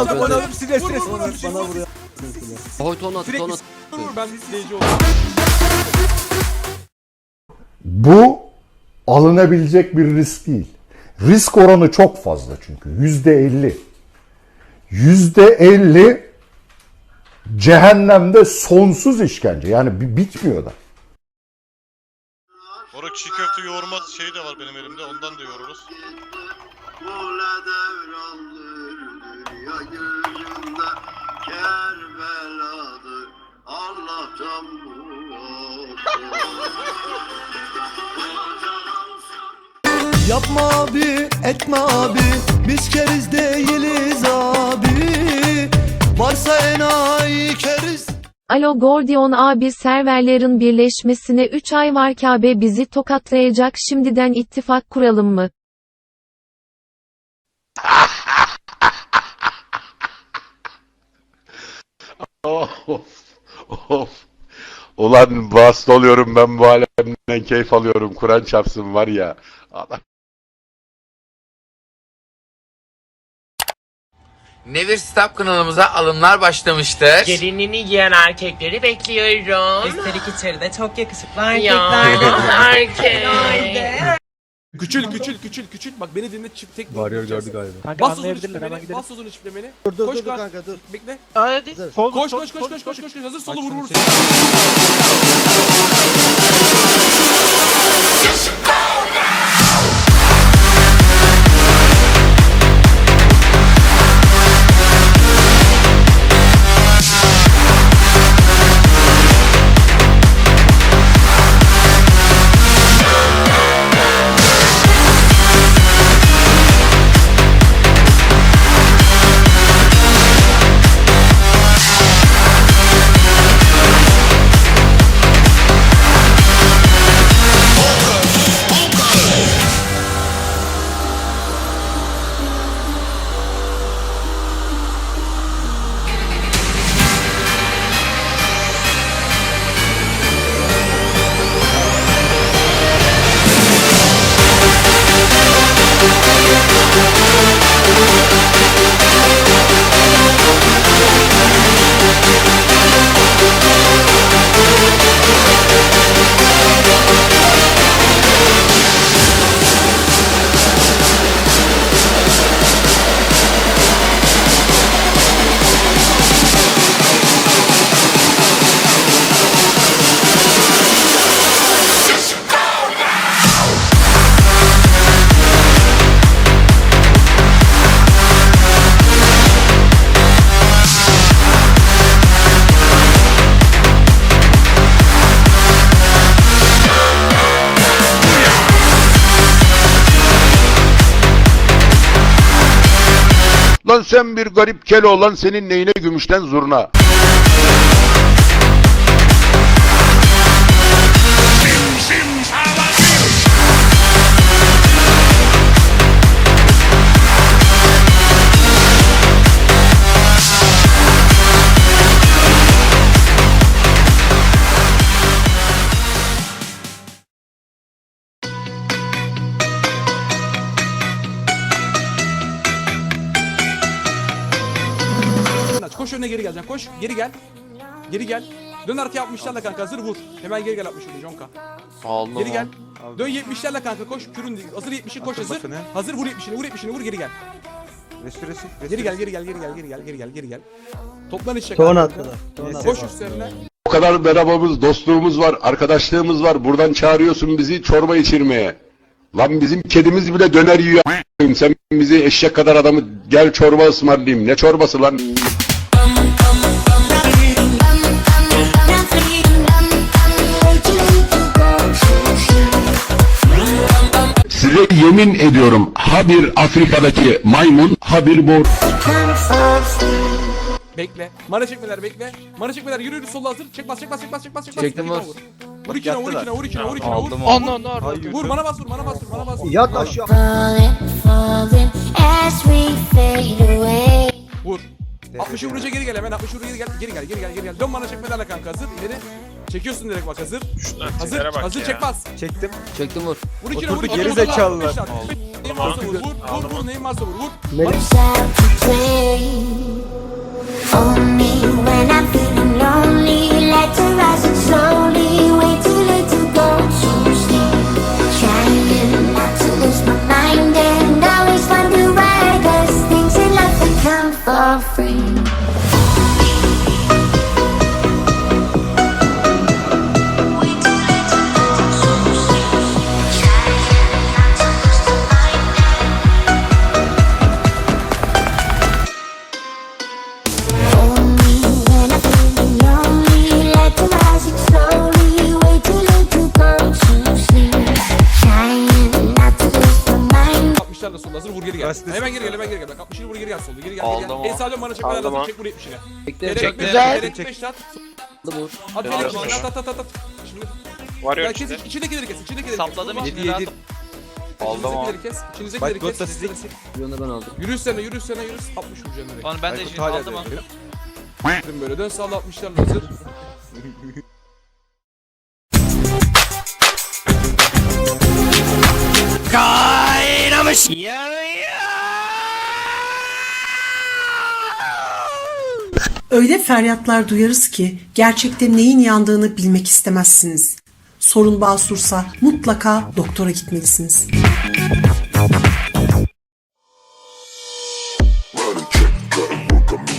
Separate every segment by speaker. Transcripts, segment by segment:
Speaker 1: aldım
Speaker 2: Vur, vur, vur, vur, vur,
Speaker 1: Bana
Speaker 2: vur, vur,
Speaker 1: bana
Speaker 2: vur.
Speaker 1: vuruyor.
Speaker 3: Hoy ton at ton at.
Speaker 2: Ben oldum.
Speaker 4: Bu alınabilecek bir risk değil. Risk oranı çok fazla çünkü. Yüzde elli. Yüzde elli cehennemde sonsuz işkence. Yani bi- bitmiyor da.
Speaker 5: Orada çiğ köfte yoğurma şeyi de var benim elimde. Ondan da yoğururuz.
Speaker 6: Dünya gözünde Kerbeladır Allah'tan
Speaker 1: Yapma abi etme abi. Biz keriz değiliz abi. Varsa enayi keriz.
Speaker 7: Alo Gordion abi serverlerin birleşmesine 3 ay var Kabe bizi tokatlayacak. Şimdiden ittifak kuralım mı?
Speaker 8: Of, of. Ulan bast oluyorum ben bu alemden keyif alıyorum. Kur'an çarpsın var ya. Adam
Speaker 9: Never Stop kanalımıza alımlar başlamıştır.
Speaker 10: Gelinini giyen erkekleri bekliyorum.
Speaker 11: Üstelik içeride çok yakışıklı
Speaker 10: Ya
Speaker 11: erkekler.
Speaker 10: erkek.
Speaker 2: Küçül küçül küçül küçül. Bak beni dinle çift tek.
Speaker 1: Varıyor gördü galiba.
Speaker 2: Kanka Bas uzun çiftlemeni. Bas uzun çiftlemeni.
Speaker 1: Dur dur
Speaker 2: Koş
Speaker 1: dur,
Speaker 2: lan.
Speaker 1: kanka dur.
Speaker 2: Bekle.
Speaker 10: Hadi.
Speaker 2: Koş koş koş koş koş koş koş. Hazır solu vur vur.
Speaker 8: Lan sen bir garip kele olan senin neyine gümüşten zurna.
Speaker 2: Koş önüne geri geleceksin. Koş. Geri gel. Geri gel. Dön arkaya 60'larla kanka hazır vur. Hemen geri gel 60 vur Jonka.
Speaker 3: Allah.
Speaker 2: Geri gel. Dön 70'lerle kanka koş. Kürün değil. Hazır 70'i koş hazır. Hazır vur 70'ini vur 70'ini vur geri gel. Geri gel geri gel geri gel geri gel geri gel geri gel. Toplan içe
Speaker 1: Ton
Speaker 2: kanka.
Speaker 1: attılar. Ton
Speaker 2: Koş üstlerine.
Speaker 8: O kadar merhabamız, dostluğumuz var, arkadaşlığımız var. Buradan çağırıyorsun bizi çorba içirmeye. Lan bizim kedimiz bile döner yiyor. Sen bizi eşek kadar adamı gel çorba ısmarlayayım. Ne çorbası lan? Size yemin ediyorum ha bir Afrika'daki maymun ha bir bor.
Speaker 2: Bekle. Mana çekmeler bekle. Mana çekmeler yürü yürü sola hazır. Çek bas çek bas çek bas çek bas çek bas.
Speaker 3: Çektim
Speaker 2: Vur
Speaker 3: bas.
Speaker 2: Vur ikine vur ikine vur ikine vur ikine vur.
Speaker 3: Aldım
Speaker 10: Onu onu
Speaker 2: Vur mana bas vur mana bas vur mana bas vur.
Speaker 1: Yat aşağı.
Speaker 2: Vur. 60'ı vurunca geri gel hemen 60'ı vur geri gel. Geri gel geri gel geri gel. Dön mana çekmelerle kanka hazır. İleri. Çekiyorsun direkt bak hazır. Hazır.
Speaker 5: tiplere bak
Speaker 2: Hazır
Speaker 5: ya.
Speaker 2: çek bas.
Speaker 1: Çektim.
Speaker 3: Çektim vur.
Speaker 2: Vur ikine vur.
Speaker 1: geri
Speaker 2: Vur, vur, vur,
Speaker 1: zekalılar.
Speaker 2: vur, vur, vur, varsa vur. Vur vur vur neyin varsa vur. Vur.
Speaker 12: Only when I'm feeling lonely, let the rising slowly, way
Speaker 2: gel. Hemen geri gel hemen geri gel. Bak 60'lı vur geri gel solda. Geri gel geri
Speaker 3: Aldım
Speaker 2: gel.
Speaker 3: o.
Speaker 2: En sağdan bana
Speaker 3: Aldım
Speaker 2: lazım.
Speaker 3: o.
Speaker 2: Çek vur 70'ine.
Speaker 3: Bekle. Çok
Speaker 2: 5
Speaker 3: güzel.
Speaker 2: Gerek 5 at.
Speaker 3: Vur.
Speaker 2: At gerek 5 at at at at. Şimdi
Speaker 13: Varıyor
Speaker 2: ya kes içindekileri kes. İçindekileri kes.
Speaker 3: Sapladım
Speaker 2: Vurma.
Speaker 3: içine rahat.
Speaker 13: Aldım o.
Speaker 2: İçindekileri kes. İçindekileri kes.
Speaker 3: Bir onu ben aldım.
Speaker 2: Yürü üstlerine yürü üstlerine yürü. 60 vuracaksın direkt.
Speaker 3: Onu ben de şimdi aldım onu.
Speaker 2: Dön böyle dön sağla 60'larla hazır.
Speaker 14: Öyle feryatlar duyarız ki gerçekte neyin yandığını bilmek istemezsiniz. Sorun basursa mutlaka doktora gitmelisiniz.
Speaker 15: Running check, gotta work,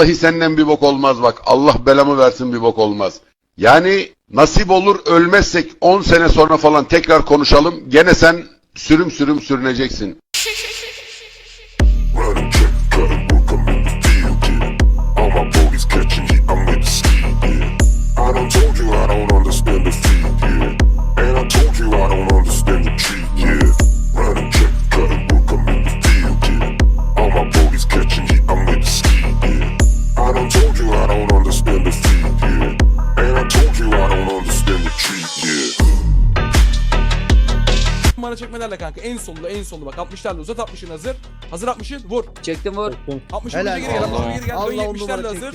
Speaker 8: Vallahi senden bir bok olmaz bak. Allah belamı versin bir bok olmaz. Yani nasip olur ölmezsek 10 sene sonra falan tekrar konuşalım. Gene sen sürüm sürüm sürüneceksin.
Speaker 2: Bana çekmelerle kanka en solda en solda bak 60'larla uzat 60'ın hazır. Hazır 60'ın vur.
Speaker 3: Çektim vur.
Speaker 2: 60 vurunca geri gel. 60 geri gel. Dön 70'lerle hazır.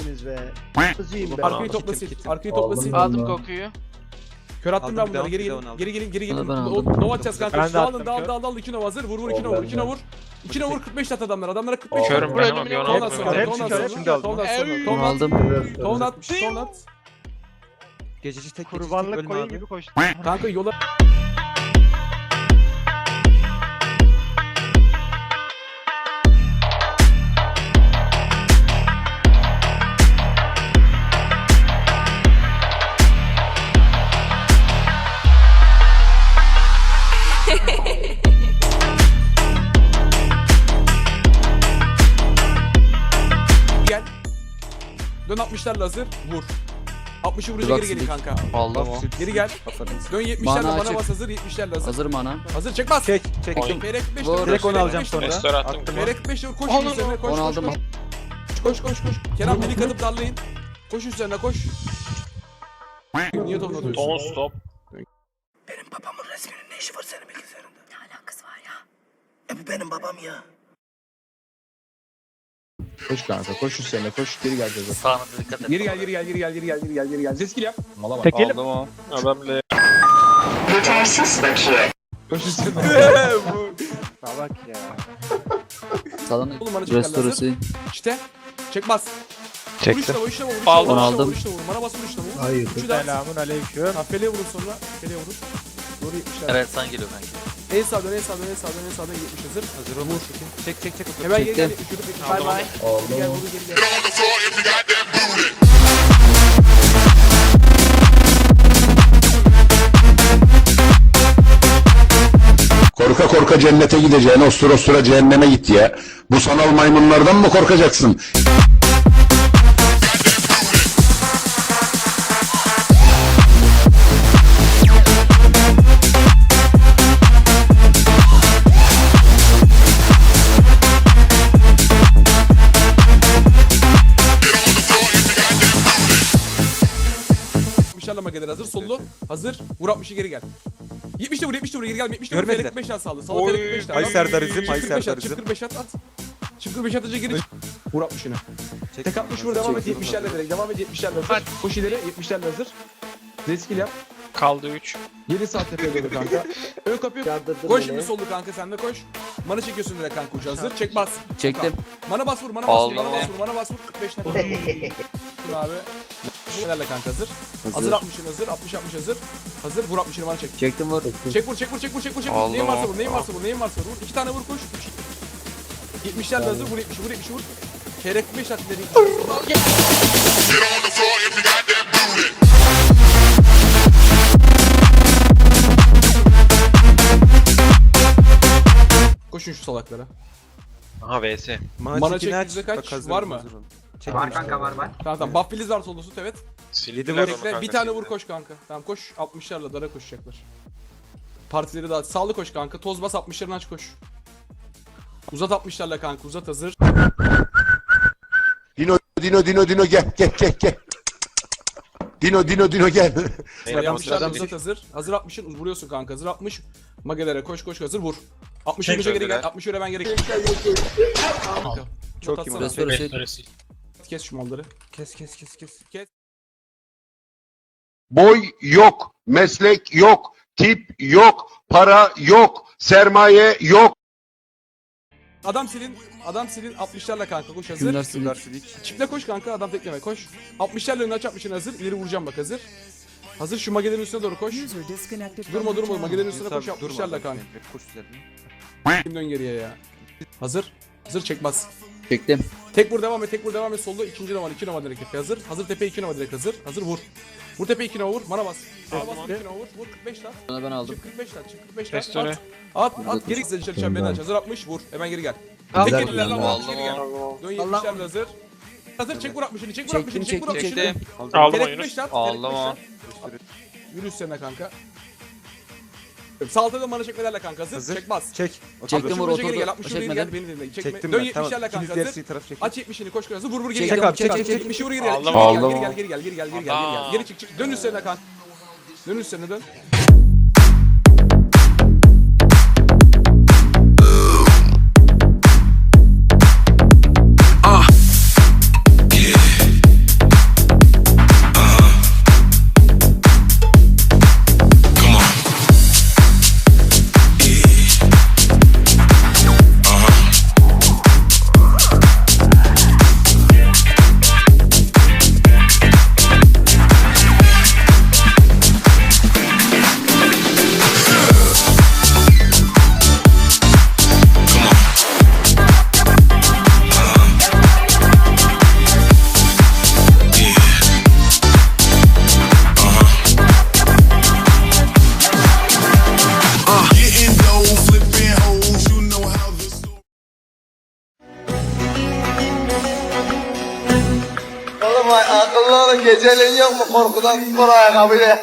Speaker 2: Arkayı topla sil. Arkayı topla sil.
Speaker 3: Aldım kokuyu.
Speaker 2: Kör attım ben bunları geri gelin. Geri gelin geri gelin. Nova atacağız kanka. Şu alın dal dal dal 2 nova hazır. Vur vur 2 nova vur 2 nova vur. 2 nova vur 45 tat adamlar. Adamlara 45
Speaker 13: Körüm
Speaker 2: tat.
Speaker 13: ben ama bir onu aldım.
Speaker 2: sonra ondan sonra
Speaker 13: Şimdi aldım.
Speaker 2: ondan sonra
Speaker 3: Onu
Speaker 2: ton at.
Speaker 3: aldım.
Speaker 2: Ton at. Ton at.
Speaker 16: Gececi tek
Speaker 13: Kurbanlık koyun gibi koştu.
Speaker 2: Kanka yola Dön 60'larla hazır. Vur. 60'ı vurunca geri gelin kanka.
Speaker 3: Aldım o.
Speaker 2: Geri gel. Dön 70'lerle
Speaker 3: Bana
Speaker 2: bana bas hazır 70'lerle hazır.
Speaker 3: Hazır mı ana?
Speaker 2: Hazır çek bas. Çek
Speaker 16: çek.
Speaker 2: Ferek 5
Speaker 3: Vur.
Speaker 2: Direkt
Speaker 16: onu alacağım sonra.
Speaker 13: Restore attım.
Speaker 2: Ferek 5 koş onun üzerine koş
Speaker 3: Onu
Speaker 2: koş
Speaker 3: aldım.
Speaker 2: koş. Koş koş koş. Kenan minik atıp darlayın. Koş üzerine koş. Niye topuna atıyorsun?
Speaker 13: Don't stop.
Speaker 16: Benim babamın resminin ne işi var senin bilgisayarında? Ne alakası var ya? E bu benim babam ya.
Speaker 2: Koş kanka koş üzerine koş geri gel ceza.
Speaker 3: Sağına dikkat et.
Speaker 2: Geri gel geri gel geri gel geri gel geri gel geri gel. Zeskil yap.
Speaker 13: Tekelim. Aldım o. Adamla.
Speaker 2: Koş üzerine.
Speaker 16: Salak ya.
Speaker 3: Sağına
Speaker 2: Oğlum bana
Speaker 3: restorası.
Speaker 2: İşte. Çek bas.
Speaker 13: Çektim.
Speaker 2: işte vur işte vur.
Speaker 13: Aldım.
Speaker 2: Vur işte,
Speaker 3: Aldım.
Speaker 2: Vur işte vur. Bana bas vur işte vur.
Speaker 16: Hayır.
Speaker 13: Selamun aleyküm.
Speaker 2: Kafeliye vurun sonra. Kafeliye vurun. Doğru 70'ler.
Speaker 3: Evet sen geliyor kanka.
Speaker 2: En sağdan en sağdan en sağdan en sağdan 70 hazır.
Speaker 16: Hazır olmuş. Çek çek çek.
Speaker 2: Hemen geri gel.
Speaker 3: Çektim.
Speaker 2: 70 70. Bay bay. Gel vur geri gel.
Speaker 8: Korka korka cennete gideceğine ostura ostura cehenneme git ya. Bu sanal maymunlardan mı korkacaksın?
Speaker 2: Gelir hazır. Sollu. Hazır. Vur 60'ı geri gel. 70 de vur 70 de vur geri gel. 70 de vur.
Speaker 16: Görmediler.
Speaker 2: 45 tane sağlı. Sağlı 45 tane.
Speaker 16: Ay Serdarizm, ay
Speaker 2: 45 at.
Speaker 16: Serdarizm.
Speaker 2: Çık 45 at at. Çık 45 atınca geri. Vur 60'ını. Tek 60 vur devam et 70'lerle direkt. Devam et 70'lerle hazır. Koş ileri 70'lerle hazır. Zeskil yap.
Speaker 13: Kaldı 3.
Speaker 2: Geri sağ tepeye doğru kanka. Ön kapıyı. Koş
Speaker 3: beni.
Speaker 2: şimdi sollu kanka sen de koş. Mana çekiyorsun direkt kanka ucu hazır. Çek bas.
Speaker 3: Çektim.
Speaker 2: Mana bas vur, mana bas vur,
Speaker 9: Allah.
Speaker 2: mana bas vur, mana bas vur. 45 tane. Dur abi. Nelerle kanka hazır. Hazır 60'ın hazır, 60 60 hazır. Hazır vur 60'ını bana çek.
Speaker 3: Çektim vur.
Speaker 2: Çek vur, çek vur, çek vur, çek vur, çek vur. Neyin varsa vur, neyin varsa vur, neyin varsa vur. İki tane vur koş. 70'lerle hazır, vur 70, vur 70 vur. Çeyrek 5 at ileri. Koşun şu salaklara.
Speaker 9: Aha vs.
Speaker 2: Mana çektiğinizde kaç? Var mı?
Speaker 16: Var kanka var var.
Speaker 2: Tamam tamam. Buff Filiz var solda tut evet.
Speaker 9: Sildiler
Speaker 2: Bekle, bir tane vur koş kanka. Tamam koş 60'larla dara koşacaklar. Partileri dağıt. Sağlı koş kanka. Toz bas 60'larını aç koş. Uzat 60'larla kanka. Uzat hazır.
Speaker 8: Dino Dino Dino Dino gel gel gel gel. Dino Dino Dino gel.
Speaker 2: Sarı 60'larla uzat hazır. Hazır 60'ın vuruyorsun kanka. Hazır 60. Magelere koş koş hazır vur. 60 önce geri gel. 60 öyle ben geri gel. Kanka.
Speaker 16: Çok iyi.
Speaker 3: Restore şey.
Speaker 2: Kes şu malları.
Speaker 16: Kes kes kes kes.
Speaker 2: Kes.
Speaker 8: Boy yok, meslek yok, tip yok, para yok, sermaye yok.
Speaker 2: Adam silin. Adam silin 60'larla kanka koş hazır.
Speaker 3: Günler silik.
Speaker 2: Çiftle koş kanka adam tekleme koş. 60'larla önüne aç 60'ın hazır. İleri vuracağım bak hazır. Hazır şu magelerin üstüne doğru koş. Durma durma magelerin üstüne koş 60'larla kanka.
Speaker 16: Koş üzerine.
Speaker 2: Kim dön geriye ya. Hazır. Hazır çek bas.
Speaker 3: Çektim.
Speaker 2: Tek vur devam et tek vur devam et solda ikinci numara iki numara direkt yapıyor. hazır. Hazır tepe iki numara direkt hazır. Hazır vur. Vur tepe iki numara vur. Mana bas. Mana bas iki numara vur. Vur 45 lan.
Speaker 3: Sonra ben aldım.
Speaker 2: Çık 45 lan. Çık 45 lan. At. At at. Geri gitsin dışarı çemberi aç. Hazır 60 vur. Hemen geri gel. Tek elilerle
Speaker 3: kullandı.
Speaker 2: al. Geri gel. Dön 70'lerle hazır. Hazır çek vur 60'ını. Çek vur 60'ını.
Speaker 3: Çektim,
Speaker 2: Çek vur
Speaker 3: çektim,
Speaker 2: 60'ını.
Speaker 9: çektim.
Speaker 13: Aldım
Speaker 2: Gerek
Speaker 13: oyunu.
Speaker 2: 5 lan.
Speaker 9: Aldım
Speaker 2: lan. Yürü üstlerine kanka. Saltada mana çekmelerle kanka hazır.
Speaker 16: Hazır.
Speaker 2: Çek.
Speaker 3: Çektim vur
Speaker 2: vur geri gel.
Speaker 3: oturdu.
Speaker 2: 60 geri gel. Beni dinle. Çekme.
Speaker 16: Çektim
Speaker 2: Dön
Speaker 16: ben. Tamam.
Speaker 2: 70'lerle kanka
Speaker 16: Şimdi
Speaker 2: hazır.
Speaker 16: diğer taraf çek.
Speaker 2: Aç 70'ini koş koş hazır. Vur vur geri
Speaker 3: Çek
Speaker 2: gel.
Speaker 3: abi, çek, çek, çek.
Speaker 2: 70'i vur geri gel.
Speaker 13: Aldım.
Speaker 2: Geri gel. Geri gel geri gel geri gel geri gel geri gel. Çık çık. Dön üstlerine kanka. Dön üstlerine dön.
Speaker 16: Geceleyin yok mu korkudan? Spor ayakkabıyla